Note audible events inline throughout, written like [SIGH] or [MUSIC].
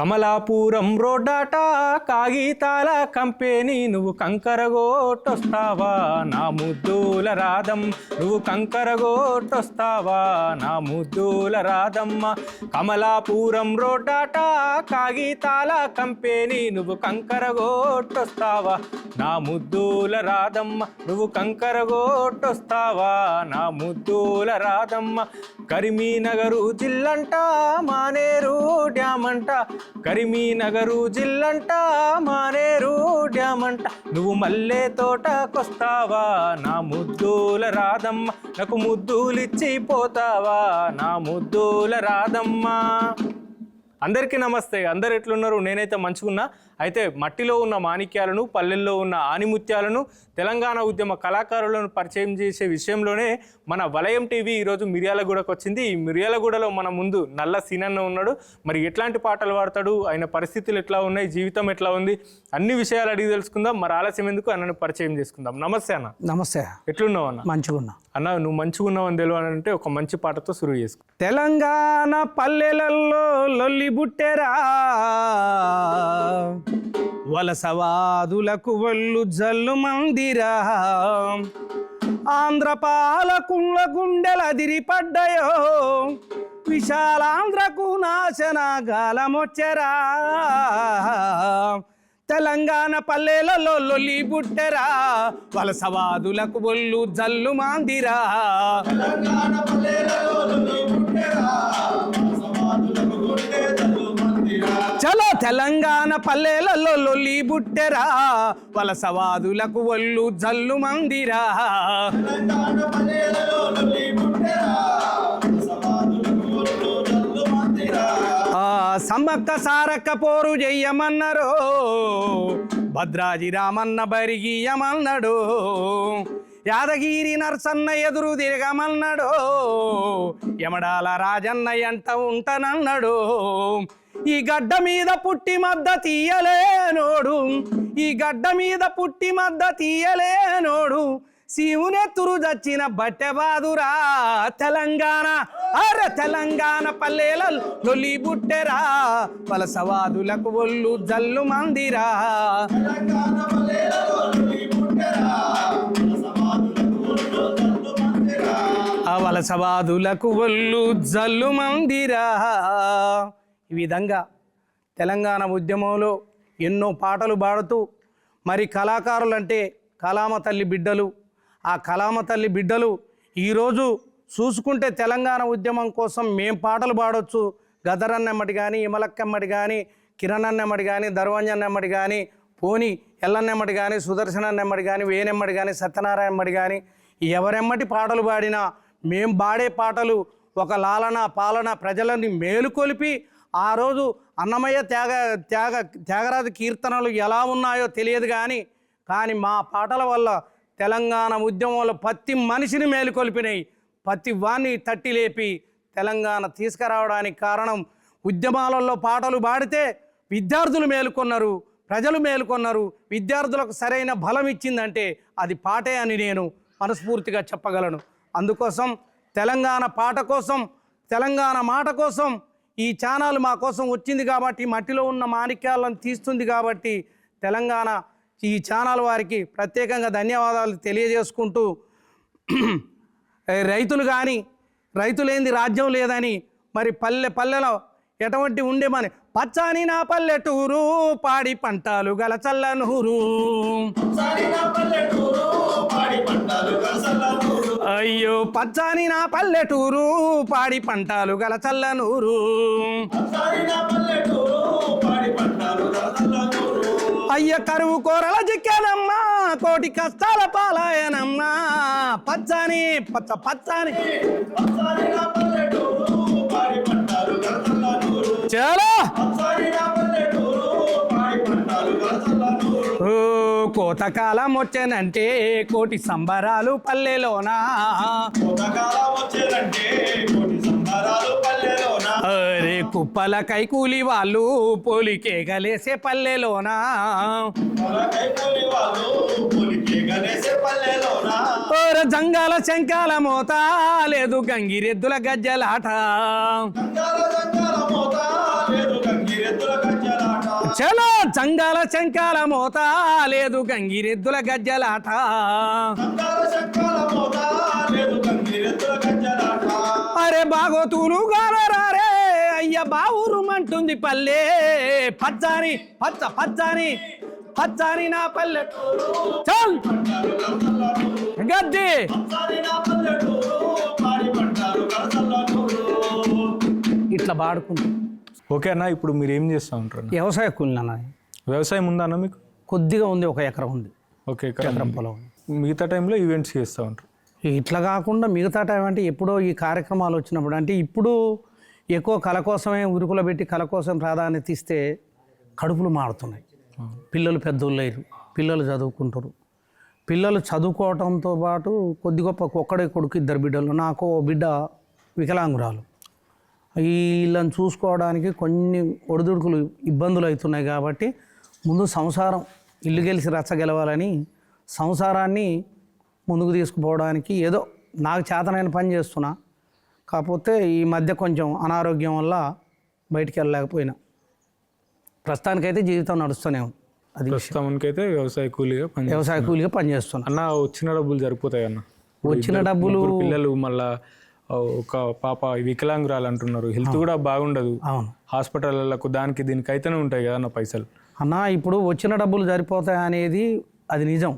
కమలాపురం రోడ్డాట కాగితాల కంపెనీ నువ్వు కంకరగోటొస్తావా నా ముద్దుల రాధం నువ్వు కంకరగోటొస్తావా నా ముద్దుల రాధమ్మ కమలాపురం రోడ్డాట కాగితాల కంపెనీ నువ్వు కంకరగోటొస్తావా నా ముద్దుల రాధమ్మ నువ్వు కంకరగోటొస్తావా నా ముద్దుల రాధమ్మ కరిమీనగరు జిల్లంట మానేరు డ్యామ్ అంట కరిమీనగరు జిల్లంట మానేరు డ్యామ్ అంట నువ్వు మల్లె తోటకొస్తావా? నా ముద్దుల రాదమ్మ నాకు ముద్దులిచ్చి పోతావా? నా ముద్దుల రాదమ్మ అందరికీ నమస్తే. అందరు ఎట్లున్నారు? నేనైతే మంచుకున్నా అయితే మట్టిలో ఉన్న మాణిక్యాలను పల్లెల్లో ఉన్న ఆనిముత్యాలను తెలంగాణ ఉద్యమ కళాకారులను పరిచయం చేసే విషయంలోనే మన వలయం టీవీ ఈరోజు మిర్యాలగూడకు వచ్చింది. ఈ మిర్యాలగూడలో మన ముందు నల్ల సీనన్న ఉన్నాడు. మరి ఎట్లాంటి పాటలు పాడతాడు ఆయన పరిస్థితులు ఎట్లా ఉన్నాయి? జీవితం ఎట్లా ఉంది? అన్ని విషయాలు అడిగి తెలుసుకుందాం. మరి ఆలస్యం ఎందుకు? అన్నను పరిచయం చేసుకుందాం. నమస్తే అన్న. నమస్తే. ఎట్లున్నావు అన్న? మంచిగున్నా అన్న నువ్వు మంచిగా ఉన్నావు అని తెలియాలంటే ఒక మంచి పాటతో సురువు చేసుకో. తెలంగాణ పల్లెలలో లొల్లి బుట్టెరా. వలసవాదులకు వల్లు జల్లు మందిరా. ఆంధ్ర పాలకుల గుండెల దిరిపడ్డయో విశాలాంధ్రకు నాశన గాలమొచ్చెరా తెలంగాణ పల్లెలలో లొల్లి బుట్టెరా. వలసవాదులకు ఒళ్ళు జల్లు మాందిరా. చలో తెలంగాణ పల్లెలలో లొల్లి బుట్టెరా వలసవాదులకు ఒళ్ళు జల్లు మందిరా. ఆ సమ్మక్క సారక్క పోరు చెయ్యమన్నరో భద్రాజి రామన్న బరిగియమన్నాడు యాదగిరి నరసన్న ఎదురు తిరగమన్నాడు యమడాల రాజన్న ఎంత ఉంటనన్నాడు ఈ గడ్డ మీద పుట్టి మద్ద తీయలేనోడు. ఈ గడ్డ మీద పుట్టి మద్ద తీయలేనోడు. శివునెత్తురు చచ్చిన బట్టెబాదురా తెలంగాణ. అరే తెలంగాణ పల్లెల లొలి బుట్టెరా. వలసవాదులకు ఒళ్ళు జల్లు మందిరా. వలసవాదులకు ఒళ్ళు జల్లు మందిరా. ఈ విధంగా తెలంగాణ ఉద్యమంలో ఎన్నో పాటలు పాడుతూ మరి కళాకారులు అంటే కలామ తల్లి బిడ్డలు. ఆ కలామ తల్లి బిడ్డలు ఈరోజు చూసుకుంటే తెలంగాణ ఉద్యమం కోసం మేం పాటలు పాడొచ్చు. గదరన్నమ్మటి కానీ ఇమలక్కమ్మటి కానీ కిరణ్ అన్నమ్మటి కానీ దర్వంజన్నమ్మటి కానీ పోని ఎల్లన్నమ్మటి కానీ సుదర్శనన్నమ్మటి కానీ వేనెమ్మటి కానీ సత్యనారాయణమ్మటి కానీ ఎవరెమ్మటి పాటలు పాడినా మేం పాడే పాటలు ఒక లాలన పాలన ప్రజలని మేలుకొలిపి ఆ రోజు అన్నమయ్య త్యాగ త్యాగ త్యాగరాజ కీర్తనలు ఎలా ఉన్నాయో తెలియదు కానీ కానీ మా పాటల వల్ల తెలంగాణ ఉద్యమంలో ప్రతి మనిషిని మేలుకొల్పినాయి. ప్రతి వాణ్ణి తట్టి లేపి తెలంగాణ తీసుకురావడానికి కారణం ఉద్యమాలలో పాటలు పాడితే విద్యార్థులు మేలుకొన్నారు ప్రజలు మేలుకొన్నారు విద్యార్థులకు సరైన బలం ఇచ్చిందంటే అది పాటే అని నేను మనస్ఫూర్తిగా చెప్పగలను. అందుకోసం తెలంగాణ పాట కోసం తెలంగాణ మాట కోసం ఈ ఛానల్ మా కోసం వచ్చింది కాబట్టి మట్టిలో ఉన్న మాణిక్యాలను తీస్తుంది కాబట్టి తెలంగాణ ఈ ఛానల్ వారికి ప్రత్యేకంగా ధన్యవాదాలు తెలియజేసుకుంటూ రైతులు కానీ రైతులేంది రాజ్యం లేదని మరి పల్లె పల్లెలో ఎటువంటి ఉండేమని పచ్చాని నా పల్లెటూరు పాడి పంటలు గల చల్లనూరు. అయ్యో పచ్చాని నా పల్లెటూరు పాడి పంటలు గల చల్లనూరు. అయ్య కరువు కూరల చిక్కానమ్మా కోటి కష్టాల పాలాయనమ్మా. పచ్చని పచ్చ పచ్చని. చాలా. ఓ కోతకాలం వచ్చానంటే కోటి సంబరాలు పల్లెలోనా? అరే కుప్పల కైకూలి వాళ్ళు పోలికేగలేసే పల్లెలోనా? ఓర జంగాల శంకాల మోత లేదు గంగిరెద్దుల గజ్జలాట. గంగాల గంగాల మోత లేదు గంగిరెద్దుల గంజలాట సంగాల శంకాల మోత లేదు గంగిరెద్దుల గజ్జలాట అరే బాగోతూలు గాలరారే అయ్య బావురుమంటుంది పల్లె. పచ్చాని పచ్చ పచ్చాని పచ్చాని నా పల్లె చల్! గద్ది! ఇట్లా పాడుకుంటాం ఓకే అన్న ఇప్పుడు మీరు ఏం చేస్తూ ఉంటారు? వ్యవసాయ కూలిన వ్యవసాయం ఉందా అన్న మీకు? కొద్దిగా ఉంది ఒక ఎకరం ఉంది. ఓకే ఎకరం. పొలం. మిగతా టైంలో ఈవెంట్స్ చేస్తూ ఉంటారు. ఇట్లా కాకుండా మిగతా టైం అంటే ఎప్పుడో ఈ కార్యక్రమాలు వచ్చినప్పుడు అంటే ఇప్పుడు ఎక్కువ కళ కోసమే ఉరుకులో పెట్టి కళ కోసం ప్రాధాన్యత ఇస్తే కడుపులు మారుతున్నాయి. పిల్లలు పెద్దోళ్ళు అయ్యారు పిల్లలు చదువుకుంటారు. పిల్లలు చదువుకోవడంతో పాటు కొద్ది గొప్ప ఒక్కడే కొడుకు ఇద్దరు బిడ్డలు నాకు బిడ్డ వికలాంగురాలు. వీళ్ళని చూసుకోవడానికి కొన్ని ఒడిదుడుకులు ఇబ్బందులు అవుతున్నాయి కాబట్టి ముందు సంసారం ఇల్లు గెలిచి రచ్చ గెలవాలని సంసారాన్ని ముందుకు తీసుకుపోవడానికి ఏదో నాకు చేతనైన పని చేస్తున్నా. కాకపోతే ఈ మధ్య కొంచెం అనారోగ్యం వల్ల బయటికి వెళ్ళలేకపోయినా. ప్రస్తుతానికైతే జీవితం నడుస్తూనే ఉంది. అది ప్రస్తుతానికైతే వ్యవసాయ కూలీగా పని వ్యవసాయ కూలిగా పనిచేస్తున్నా అన్న వచ్చిన డబ్బులు సరిపోతాయి అన్న. వచ్చిన డబ్బులు పిల్లలు మళ్ళా ఒక పాప వికలాంగురాలు అంటున్నారు. హెల్త్ కూడా బాగుండదు. అవును. హాస్పిటల్లకు దానికి దీనికి అయితేనే ఉంటాయి కదా అన్న పైసలు. అన్న ఇప్పుడు వచ్చిన డబ్బులు సరిపోతాయి అనేది అది నిజం.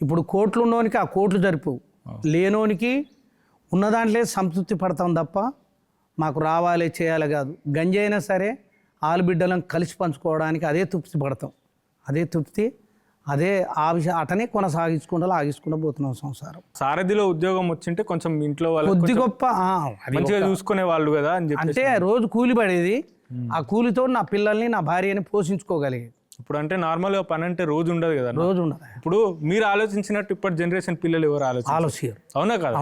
ఇప్పుడు కోట్లు ఉన్నోనికి ఆ కోట్లు సరిపోవు. లేనోనికి ఉన్న దాంట్లో సంతృప్తి పడతాం తప్ప మాకు రావాలి చేయాలి కాదు. గంజి అయినా సరే ఆలుబిడ్డలను కలిసి పంచుకోవడానికి అదే తృప్తి పడతాం. అదే తృప్తి అదే ఆ విషయం అటనే కొనసాగించుకుంటూ ఆగించుకుంటూ పోతున్నాం సంసారం. సారథిలో ఉద్యోగం వచ్చింటే కొంచెం ఇంట్లో వాళ్ళు కొద్ది గొప్ప మంచిగా చూసుకునే వాళ్ళు కదా అని అంటే రోజు కూలి పడేది ఆ కూలితో నా పిల్లల్ని నా భార్యని పోషించుకోగలిగేది. ఇప్పుడు అంటే నార్మల్గా పని అంటే రోజు ఉండదు కదా. రోజు ఉండదు ఇప్పుడు మీరు ఆలోచించినట్టు ఇప్పటి జనరేషన్ పిల్లలు ఎవరు ఆలోచన ఆలోచించారు అవునా కదా.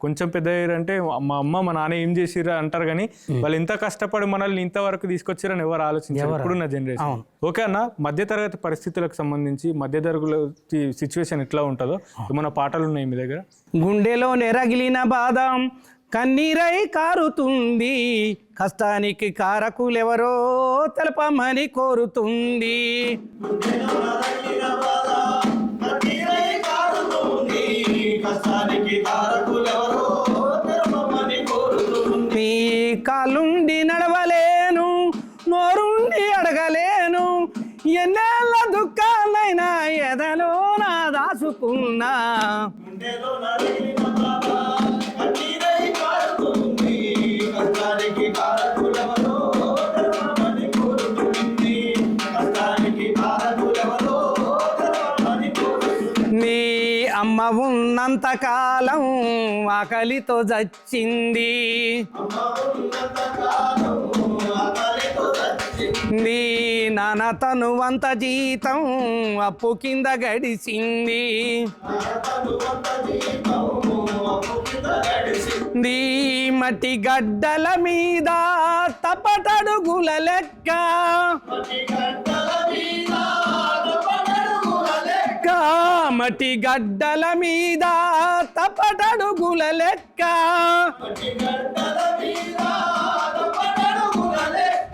కొంచెం పెద్ద అంటే మా అమ్మ మా నాన్న ఏం చేసిర్రా అంటారు కానీ వాళ్ళు ఇంత కష్టపడి మనల్ని ఇంతవరకు తీసుకొచ్చారని ఎవరు ఆలోచించారు ఇప్పుడున్న జనరేషన్. అవును. ఓకే అన్న మధ్యతరగతి పరిస్థితులకు సంబంధించి మధ్యతరగతి సిచ్యువేషన్ ఎట్లా ఉంటుందో ఏమైనా పాటలు ఉన్నాయి మీ దగ్గర? గుండెలో నెరగిలిన బాదం కన్నీరై కారుతుంది. కష్టానికి కారకులెవరో తెలపమని కోరుతుంది. మీ కాలుండి నడవలేను నోరుండి అడగలేను. ఎన్నేళ్ళ దుఃఖాలైనా ఎదలో నా దాసుకున్నా. నీ అమ్మ ఉన్నంత కాలం ఆకలితో చచ్చింది నీ నాన్న తను వంత జీతం అప్పు కింద గడిచింది నీ మట్టి గడ్డల మీద తపటడుగుల లెక్క. మట్టి గడ్డల మీద తపటడుగుల లెక్క.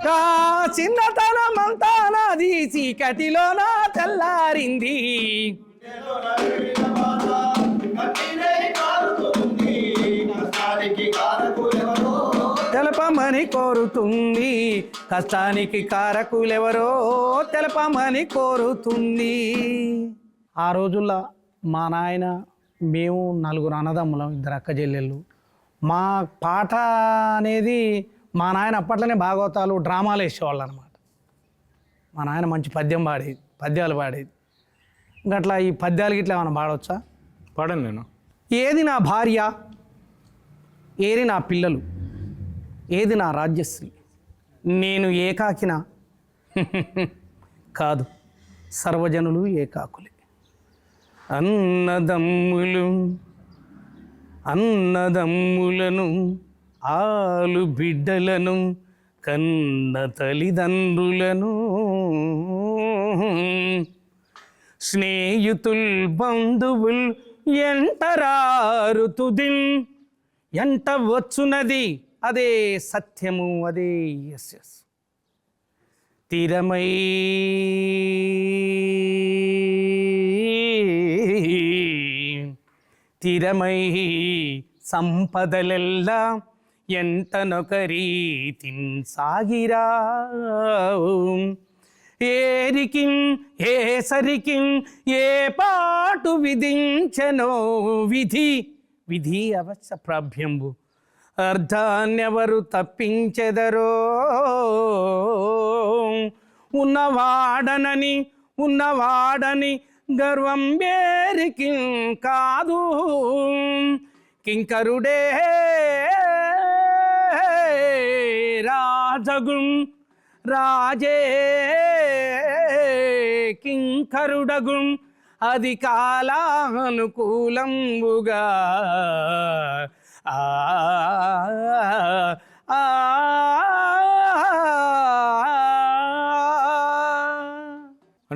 కా చిన్నతనమంతా నాది చీకటిలోన తెల్లారింది. తెలపమని కోరుతుంది కష్టానికి కారకులెవరో తెలపమని కోరుతుంది. ఆ రోజుల్లో మా నాయన మేము నలుగురు అన్నదమ్ములం ఇద్దరు అక్క చెల్లెళ్ళు. మా పాట అనేది మా నాయన అప్పట్లోనే భాగవతాలు డ్రామాలు వేసేవాళ్ళు అనమాట మా నాయన మంచి పద్యం పాడేది పద్యాలు పాడేది. గట్లా ఈ పద్యాలు గిట్లా ఏమైనా పాడవచ్చా పాడండి నేను. ఏది నా భార్య ఏది నా పిల్లలు ఏది నా రాజ్యశ్రీ నేను ఏకాకినా? [LAUGHS] కాదు సర్వజనులు ఏకాకులే. అన్నదమ్ములు అన్నదమ్ములను ఆలు బిడ్డలను కన్న తల్లిదండ్రులను స్నేహితుల్ బంధువుల్ ఎంటరారు తుదిన్ ఎంట వచ్చునది అదే సత్యము అదే ఎస్ ఎస్. స్థిరమై స్థిరమై సంపదలెల్లా ఎంతనొకరి సాగిరా ఏరికి ఏ సరికి ఏ పాటు విధించనో విధి విధి అవశ్య ప్రాభ్యంబు. అర్ధాన్యవరు తప్పించెదరో. ఉన్నవాడనని ఉన్నవాడని గర్వం వేరికిం కాదు. కింకరుడే రాజగుం రాజే కింకరుడగుం అది కాలానుకూలంబుగా ఆ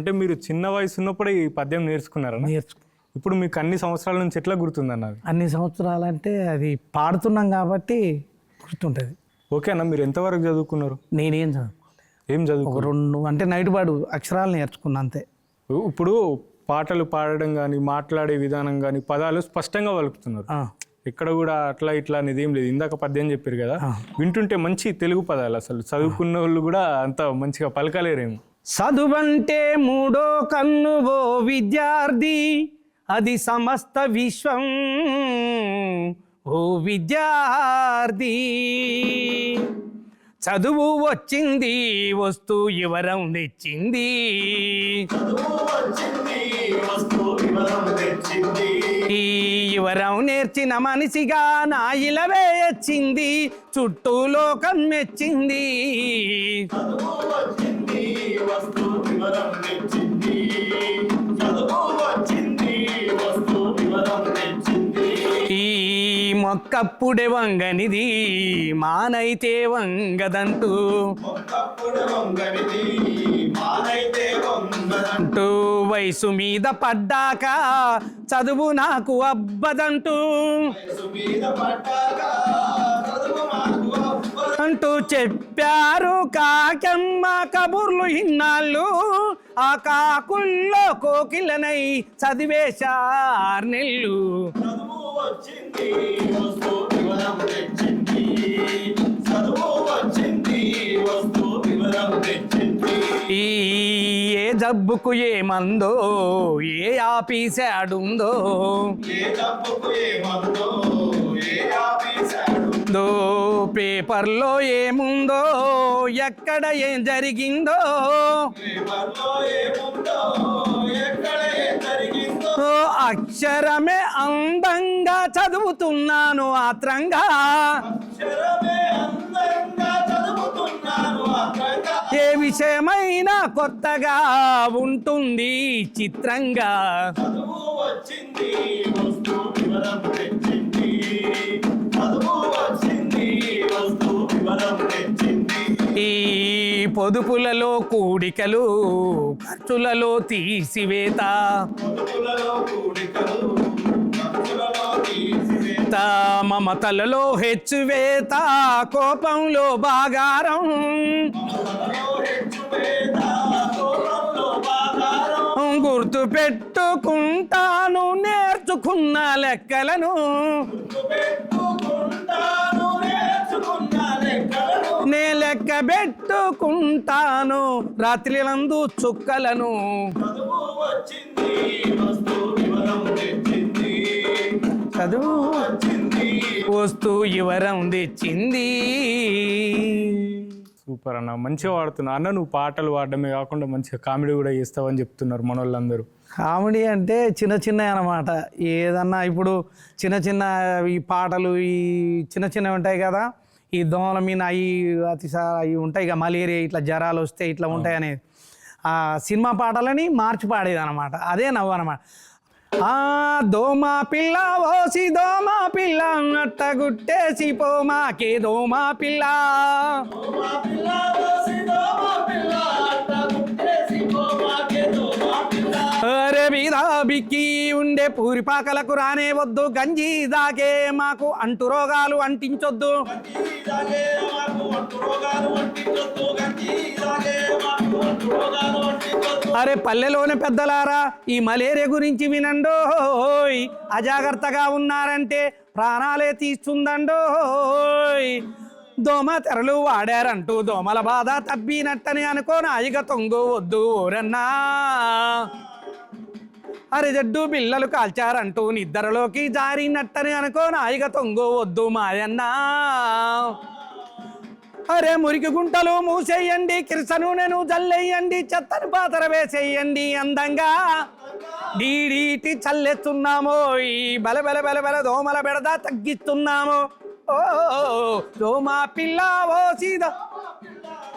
అంటే మీరు చిన్న వయసు ఉన్నప్పుడు ఈ పద్యం నేర్చుకున్నారా నేర్చుకో ఇప్పుడు మీకు అన్ని సంవత్సరాల నుంచి ఎట్లా గుర్తుందన్న అది అన్ని సంవత్సరాలంటే అది పాడుతున్నాం కాబట్టి గుర్తుంటుంది. ఓకే అన్న మీరు ఎంతవరకు చదువుకున్నారు? నేనేం చదువు ఏం చదువు ఒక రెండు అంటే నైట్ పాడు అక్షరాలు నేర్చుకున్నా అంతే. ఇప్పుడు పాటలు పాడడం కానీ మాట్లాడే విధానం కానీ పదాలు స్పష్టంగా పలుకుతున్నారు ఆ, ఇక్కడ కూడా అట్లా ఇట్లా అనేది ఏం లేదు. ఇందాక పద్యం చెప్పారు కదా వింటుంటే మంచి తెలుగు పదాలు అసలు. చదువుకున్న వాళ్ళు కూడా అంత మంచిగా పలకలేరేమో. చదువంటే మూడో కన్ను ఓ విద్యార్థి. అది సమస్త విశ్వం ఓ విద్యార్థి. చదువు వచ్చింది వస్తూ వస్తు వివరం తెచ్చింది. వివరం నేర్చిన మనిషిగా నా ఇలవే వచ్చింది. చుట్టూ లోకం మెచ్చింది. చదువు వచ్చింది వస్తు వివరం తెచ్చింది చదువు వచ్చింది వస్తు వివరం తెచ్చింది ఈ మొక్కప్పుడే వంగనిది మానైతే వంగదంటూ. ఒక్కప్పుడు వంగనిది మానైతే వంగదంటూ అంటూ వయసు మీద పడ్డాక చదువు నాకు అబ్బదంటూ. మీద పడ్డాక అంటూ చెప్పారు కాకమ్మ కబుర్లు ఇన్నాళ్ళు. ఆ కాకుల్లో కోకిలనై చదివేశారు నెల్లు. చదువు వచ్చింది వస్తు వివరం తెచ్చింది. చదువు వచ్చింది వస్తు వివరం తెచ్చింది. ఈ ఏ జబ్బుకు ఏ మందో ఏ ఆపీసాడుందో ఏ తప్పుకు ఏ మందో ఏ పేపర్లో ఏముందో పేపర్లో ఏముందో? ఎక్కడ ఏం జరిగిందో? ఓ అక్షరమే అందంగా చదువుతున్నాను ఆత్రంగా. ఏ విషయమైనా కొత్తగా ఉంటుంది చిత్రంగా. వచ్చింది ఈ పొదుపులలో కూడికలు ఖర్చులలో తీసివేత. మమతలలో హెచ్చువేత. కోపంలో బాగారం గుర్తు పెట్టుకుంటాను నేర్చుకున్న లెక్కలను. నే లెక్క పెట్టుకుంటాను రాత్రిలందు చుక్కలను చదువు వచ్చింది వస్తు వివరం తెచ్చింది చదువు వచ్చింది వస్తూ వివరం తెచ్చింది. సూపర్ అన్న మంచిగా వాడుతున్నావు అన్న నువ్వు పాటలు పాడడమే కాకుండా మంచిగా కామెడీ కూడా చేస్తావని చెప్తున్నారు మన వాళ్ళందరూ కామెడీ అంటే చిన్న చిన్న అన్నమాట. ఏదన్నా ఇప్పుడు చిన్న చిన్న ఈ పాటలు ఈ చిన్న చిన్నవి ఉంటాయి కదా ఈ దోమల మీద అవి అతిసా అవి ఉంటాయి. కదా మలేరియా ఇట్లా జ్వరాలు వస్తే ఇట్లా ఉంటాయి అనేది. ఆ సినిమా పాటలని మార్చి పాడేది అనమాట అదే నవ్వు అనమాట ఆ దోమ పిల్ల ఓసి దోమ పిల్ల నట్ట గుట్టేసి పోమాకే దోమ పిల్ల. మీద బిక్కి ఉండే పూరిపాకలకు రానే వద్దు. గంజి దాగే మాకు అంటు రోగాలు అంటించొద్దు. అరే పల్లెలోని పెద్దలారా ఈ మలేరియా గురించి వినండోయ్. అజాగ్రత్తగా ఉన్నారంటే ప్రాణాలే తీస్తుందండోయ్. దోమ తెరలు వాడారంటూ దోమల బాధ తబ్బినట్టని అనుకో నాయిక తొంగు వద్దు ఓరన్నా. అరే జడ్డు పిల్లలు కాల్చారంటూ నిద్రలోకి జారినట్టని అనుకో నాయిక తొంగు వద్దు మాయన్నా అరే మురికి గుంటలు మూసేయండి కిరసను నూనెను జల్లేయండి చెత్తను పాతర వేసేయండి అందంగా డీడీటి చల్లెత్తున్నాము ఈ బల బల బల బల దోమల బెడద తగ్గిస్తున్నాము ఓ దోమా పిల్ల ఓ సీదా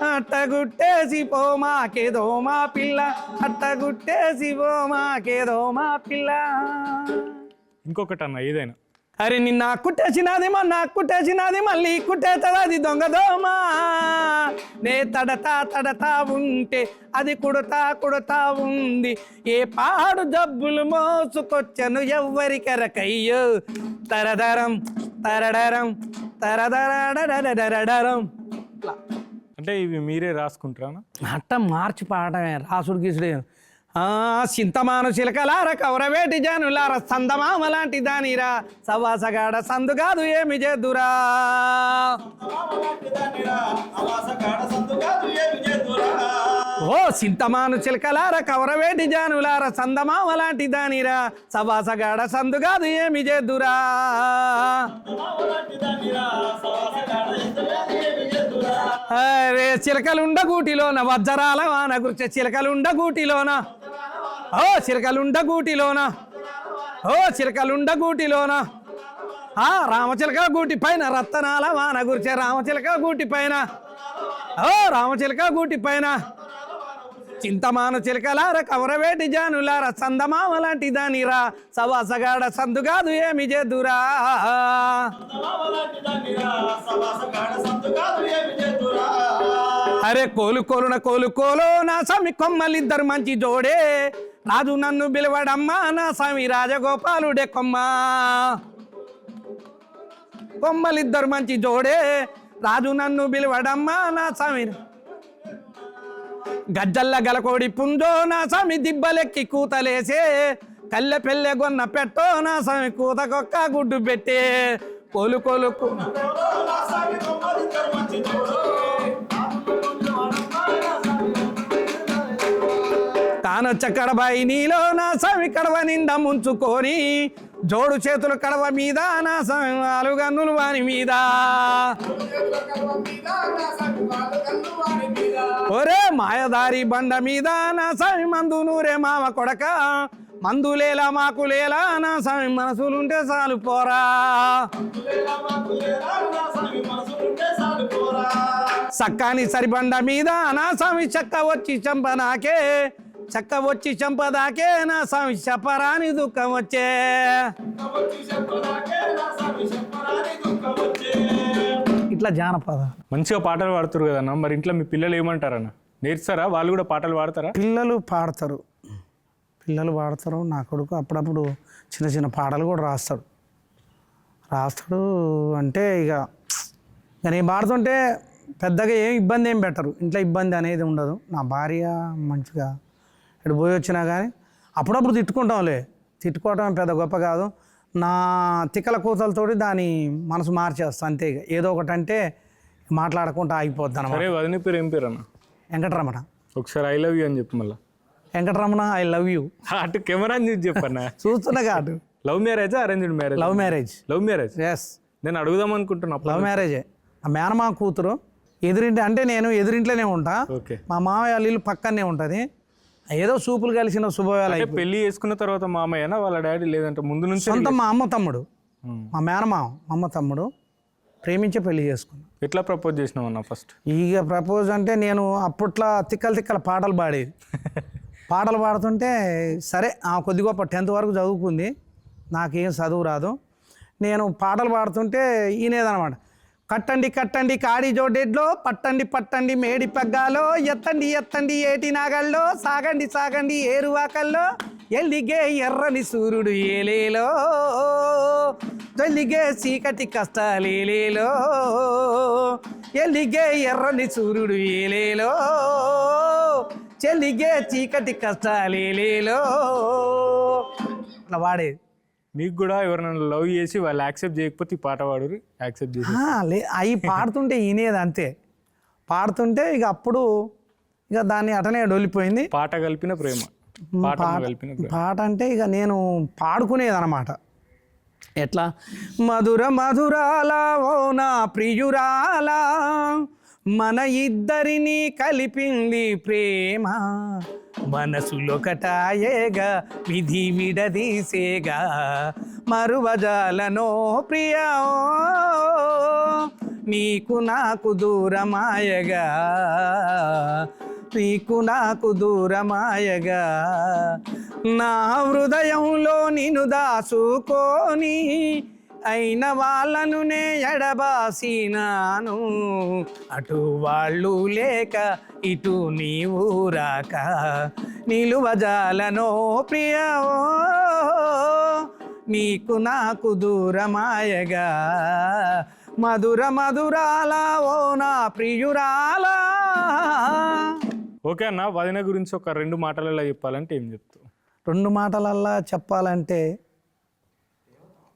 అట్టగుట్టేసి పోమాకే దోమా పిల్ల. అట్టగుట్టేసి పోమాకే దోమా పిల్ల. ఇంకొకటి అన్న ఏదైనా. అరే నిన్న కుట్టేసినది మొన్న కుట్టేసినది మళ్ళీ కుట్టేస్తుంది దొంగ దోమా నే తడతా తడతా ఉంటే అది కుడతా కుడతా ఉంది. ఏ పాడు జబ్బులు మోసుకొచ్చను ఎవ్వరికెరకయ్యో. తరదరం తరడరం తరదరడరడరడరం అంటే ఇవి మీరే రాసుకుంటారా అట్ట మార్చి పాడమే రాసుడు గీసుడే. ఆ చింతమాను చిలకలార కౌరవేటి జానులార సందమామ లాంటి దానిరా. సవాసగాడ సందు కాదు ఏమి చేద్దురా కాడ సందు కాదు ఏమి చేతురా ఓ చింతమాను చిలకలార కవరవేటి జానులార సందమామ లాంటి దానిరా. సవాసగాడ సందు కాదు ఏమి చేద్దురా? రే చిలకలుండ గూటిలోన వజ్రాల వాన గుర్చే చిలకలుండ గూటిలోన. ఓ చిలకలుండ గూటిలోన. ఓ చిలకలుండ గూటిలోన. ఆ రామచిలక గూటి పైన రత్తనాల వాన గుర్చే రామచిలక గూటి పైన. ఓ రామచిలక గూటి పైన. చింతమాన చిలకలార కవరవేటి జానులార సందమామ లాంటి దానిరా. సవాసగాడ సందు కాదు ఏమి చేదురా అరే కోలు కోలున కోలు కోలో నా స్వామి కొమ్మలిద్దరు మంచి జోడే. రాజు నన్ను పిలవడమ్మా నా స్వామి రాజగోపాలుడే కొమ్మ. కొమ్మలిద్దరు మంచి జోడే. రాజు నన్ను పిలవడమ్మా నా స్వామి గజ్జల్ల గలకోడి పుంజో నా సమి దిబ్బలెక్కి కూతలేసే కల్లె పెళ్ళె గొన్న పెట్టో నా సమి కూతకొక్క గుడ్డు పెట్టే. కోలు కోలు తానొచ్చ కడబాయి నీలో నా సమి కడవ నిండా ముంచుకొని జోడు చేతులు కడవ మీద నా సంగాలు గన్నులు వాని మీద. ఒరే మాయదారి బండ మీద నా సామి మందు నూరే మామ కొడక. మందులేలా మాకు లేలా నా స్వామి మనసులుంటే చాలు పోరా. సక్కాని సరిబండ మీద నా స్వామి చక్క వచ్చి చంప నాకే. చక్క వచ్చి చంపదాకే నా స్వామి చెప్పరాని దుఃఖం వచ్చే. ఇట్లా జానపద. మంచిగా పాటలు పాడుతారు కదన్న మరి ఇంట్లో మీ పిల్లలు ఏమంటారన్న? నేర్స్తారా వాళ్ళు కూడా పాటలు పాడతారా? పిల్లలు పాడతారు. పిల్లలు పాడతారు నా కొడుకు అప్పుడప్పుడు చిన్న చిన్న పాటలు కూడా రాస్తాడు. రాస్తాడు అంటే ఇక ఇక నేను పాడుతుంటే పెద్దగా ఏం ఇబ్బంది ఏం పెట్టరు. ఇంట్లో ఇబ్బంది అనేది ఉండదు. నా భార్య మంచిగా ఇటు పోయి వచ్చినా కానీ అప్పుడప్పుడు తిట్టుకుంటాంలే. తిట్టుకోవటం పెద్ద గొప్ప కాదు. నా తిక్కల కూతలతోటి దాని మనసు మార్చేస్తా అంతే ఏదో ఒకటి అంటే మాట్లాడకుండా ఆగిపోద్ది అనమాట సరే వదిన పేరు ఏం పేరు అన్న వెంకటరమణ. ఒకసారి ఐ లవ్ యూ అని చెప్పు మళ్ళీ. వెంకటరమణ ఐ లవ్ యూ అటు కెమెరా చూసి చెప్పన్న. చూస్తున్నా కాదు లవ్ మ్యారేజా arranged marriage love marriage love marriage yes నేను అడుగుదాం అనుకుంటున్నా లవ్ మ్యారేజే ఆ మేనమా కూతురు ఎదురింటి అంటే నేను ఎదురింట్లోనే ఉంటా. మా మామయ్య ఇల్లు పక్కనే ఉంటుంది. ఏదో సూపులు కలిసిన శుభవేళ పెళ్ళి చేసుకున్న తర్వాత మామయ్యనా వాళ్ళ డాడీ లేదంటే ముందు నుంచి సొంత మా అమ్మ తమ్ముడు. మా మేనమామ మా అమ్మ తమ్ముడు ప్రేమించే పెళ్ళి చేసుకున్నాం. ఎట్లా ప్రపోజ్ చేసినావు అన్న ఫస్ట్? ఇక ప్రపోజ్ అంటే నేను అప్పట్లో తిక్కల తిక్కల పాటలు పాడేది. [LAUGHS] పాటలు పాడుతుంటే సరే ఆ కొద్ది గొప్ప టెన్త్ వరకు చదువుకుంది. నాకేం చదువు రాదు. నేను పాటలు పాడుతుంటే ఈనేదనమాట కట్టండి కట్టండి కాడి జోడెడ్లో పట్టండి పట్టండి మేడి పగ్గాలో ఎత్తండి ఎత్తండి ఏటి నాగల్లో సాగండి సాగండి ఏరువాకల్లో ఎల్లిగే ఎర్రని సూర్యుడు ఏలేలో తొలిగే చీకటి కష్టాలేలేలో ఎల్లిగే ఎర్రని సూర్యుడు ఏలేలో చెల్లిగే చీకటి కష్టాలేలేలో. అట్లా వాడేది మీకు కూడా ఎవరైనా లవ్ చేసి వాళ్ళు యాక్సెప్ట్ చేయకపోతే ఈ పాట పాడు యాక్సెప్ట్ చేసి ఆ, లే అవి పాడుతుంటే ఈనేది అంతే. పాడుతుంటే ఇక అప్పుడు ఇక దాన్ని అటనే డొల్లిపోయింది పాట కలిపిన ప్రేమ. పాట కలిపిన ప్రేమ. పాట అంటే ఇక నేను పాడుకునేది అనమాట ఎట్లా? మధుర మధురాల ఓ నా ప్రియురాల మన ఇద్దరిని కలిపింది ప్రేమ. మనసులొకటాయేగా విధి విడదీసేగా మరువజాలనో ప్రియా నీకు నాకు దూరమాయగా నీకు నాకు దూరమాయగా నా హృదయంలో నిన్ను దాసుకోని అయిన వాళ్ళను నే ఎడబాసినాను. అటు వాళ్ళు లేక ఇటు నీవు రాక. నిలువజాలనో ప్రియా ఓ, నీకు నాకు దూరమాయగా. మధుర మధురాల ఓ నా ప్రియురాలా. ఓకే అన్న వదిన గురించి ఒక రెండు మాటలలో చెప్పాలంటే ఏం చెప్తావు? రెండు మాటలల్లా చెప్పాలంటే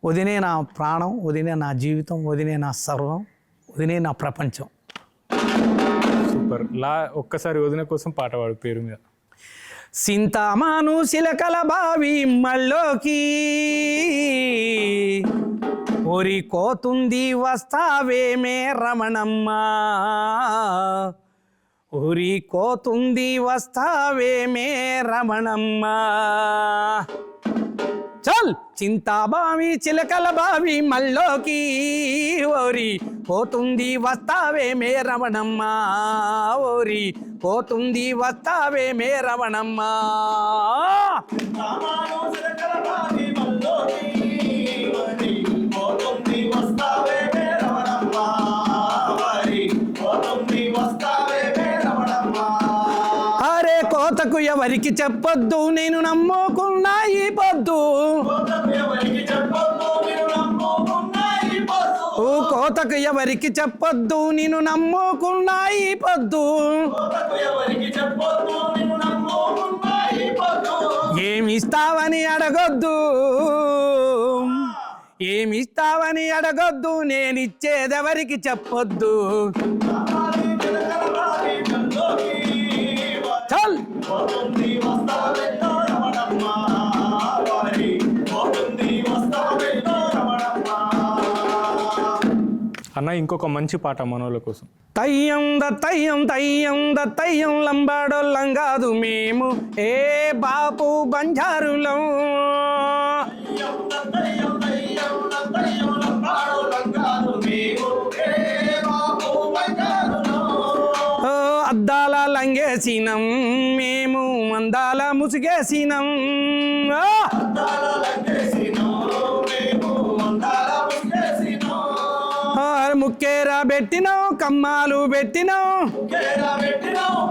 వదినే నా ప్రాణం వదినే నా జీవితం వదినే నా సర్వం వదినే నా ప్రపంచం. సూపర్. లా ఒక్కసారి వదిన కోసం పాట పాడు పేరు మీద. సింతామాను శిలకల బావి మళ్ళోకి ఒరి కోతుంది వస్తావేమే రమణమ్మా ఒరి కోతుంది వస్తావేమే రమణమ్మా చల్ చింతాబావి చిలకల బావి మల్లోకి ఓరి. పోతుంది వస్తావే మే రవణమ్మా ఓరి. పోతుంది వస్తావే మే రవణమ్మా ఎవరికి చెప్పొద్దు నేను నమ్ముకున్నా ఈ పొద్దు ఓ కోతకు ఎవరికి చెప్పొద్దు నేను నమ్ముకున్నా నమ్ముకున్నా ఈ పొద్దు ఏమిస్తావని అడగొద్దు. ఏమిస్తావని అడగొద్దు నేనిచ్చేదెవరికి చెప్పొద్దు. అన్న ఇంకొక మంచి పాట మనోళ్ళ కోసం. తయ్యం ద తయ్యం తయ్యం ద తయ్యం లంబాడోళ్ళం కాదు మేము. ఏ బాపు బంజారులం? అద్దాల లంగేసినం మేము మందాల ముసుగేసినం. ముక్కేరా కమ్మాలు పెట్టినావు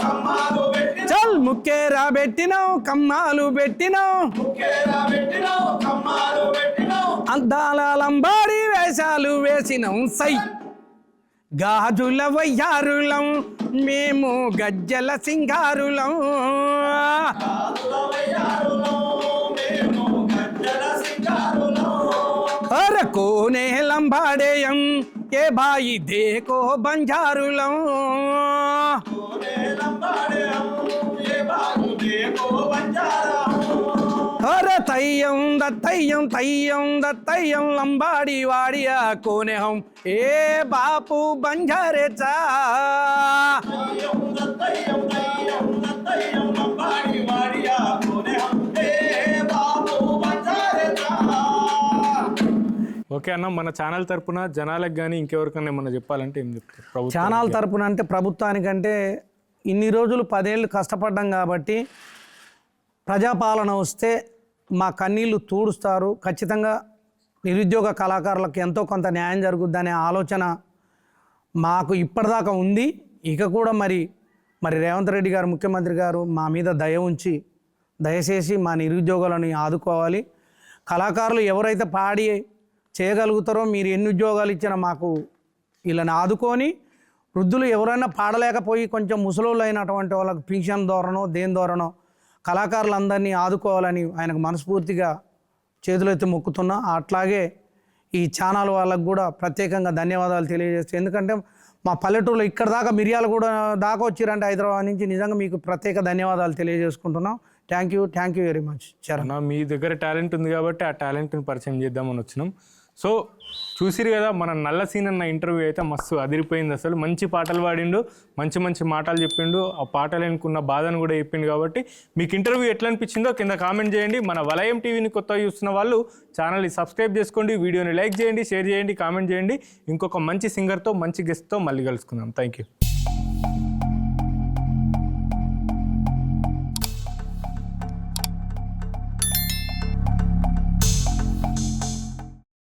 కమ్మాలు పెట్టినావు చల్ ముక్కేరా కమ్మాలు పెట్టినావు కమ్మాలు పెట్టినావు అందాల లంబాడి వేషాలు వేసినాం సై. గాజుల వయ్యారులం మేము గజ్జల సింగారులం. కాదుల అరకోనే లంబాడేయం ఏ బాయి దేకో బంజారులం కోనే లంబాడేం ఏ బాబు దేకో బంజారా అర తయ్యం దత్తయ్యం తయ్యం దత్తయ్యం లంబాడి వాడియా కోనేహం ఓకే అన్న మన ఛానల్ తరపున జనాలకు కానీ ఇంకెవరికైనా ఏమన్నా చెప్పాలంటే ఏం చెప్తారు? ఛానల్ తరపున అంటే ప్రభుత్వానికంటే ఇన్ని రోజులు పదేళ్ళు కష్టపడ్డాం కాబట్టి ప్రజాపాలన వస్తే మా కన్నీళ్ళు తూడుస్తారు. ఖచ్చితంగా నిరుద్యోగ కళాకారులకు ఎంతో కొంత న్యాయం జరుగుద్దనే ఆలోచన మాకు ఇప్పటిదాకా ఉంది. ఇక కూడా మరి మరి రేవంత్ రెడ్డి గారు ముఖ్యమంత్రి గారు మా మీద దయ ఉంచి దయచేసి మా నిరుద్యోగులను ఆదుకోవాలి. కళాకారులు ఎవరైతే పాడి చేయగలుగుతారో మీరు ఎన్ని ఉద్యోగాలు ఇచ్చినా మాకు వీళ్ళని ఆదుకొని వృద్ధులు ఎవరైనా పాడలేకపోయి కొంచెం ముసలోళ్ళు అయినటువంటి వాళ్ళకి పింఛన్ ధోరణో దేని ధోరణో కళాకారులందరినీ ఆదుకోవాలని ఆయనకు మనస్ఫూర్తిగా చేతులెత్తి మొక్కుతున్నా. అట్లాగే ఈ ఛానల్ వాళ్ళకు కూడా ప్రత్యేకంగా ధన్యవాదాలు తెలియజేస్తాను ఎందుకంటే మా పల్లెటూరులో ఇక్కడ దాకా మిరియాలు కూడా దాకా వచ్చిరంటే హైదరాబాద్ నుంచి నిజంగా మీకు ప్రత్యేక ధన్యవాదాలు తెలియజేసుకుంటున్నాం. Thank you thank you very much. Charan. మీ దగ్గర టాలెంట్ ఉంది కాబట్టి ఆ టాలెంట్ని పరిచయం చేద్దామని వచ్చినాం. సో చూసిరు కదా మన నల్ల సీన్ అన్న ఇంటర్వ్యూ అయితే మస్తు అదిరిపోయింది అసలు. మంచి పాటలు పాడిండు మంచి మంచి మాటలు చెప్పిండు. ఆ పాటలు ఎన్నుకున్న బాధను కూడా చెప్పిండు కాబట్టి మీకు ఇంటర్వ్యూ ఎట్లా అనిపించిందో కింద కామెంట్ చేయండి. మన వలయం టీవీని కొత్తగా చూస్తున్న వాళ్ళు ఛానల్ని సబ్స్క్రైబ్ చేసుకోండి వీడియోని లైక్ చేయండి షేర్ చేయండి కామెంట్ చేయండి. ఇంకొక మంచి సింగర్తో మంచి గెస్ట్తో మళ్ళీ కలుసుకుందాం. Thank you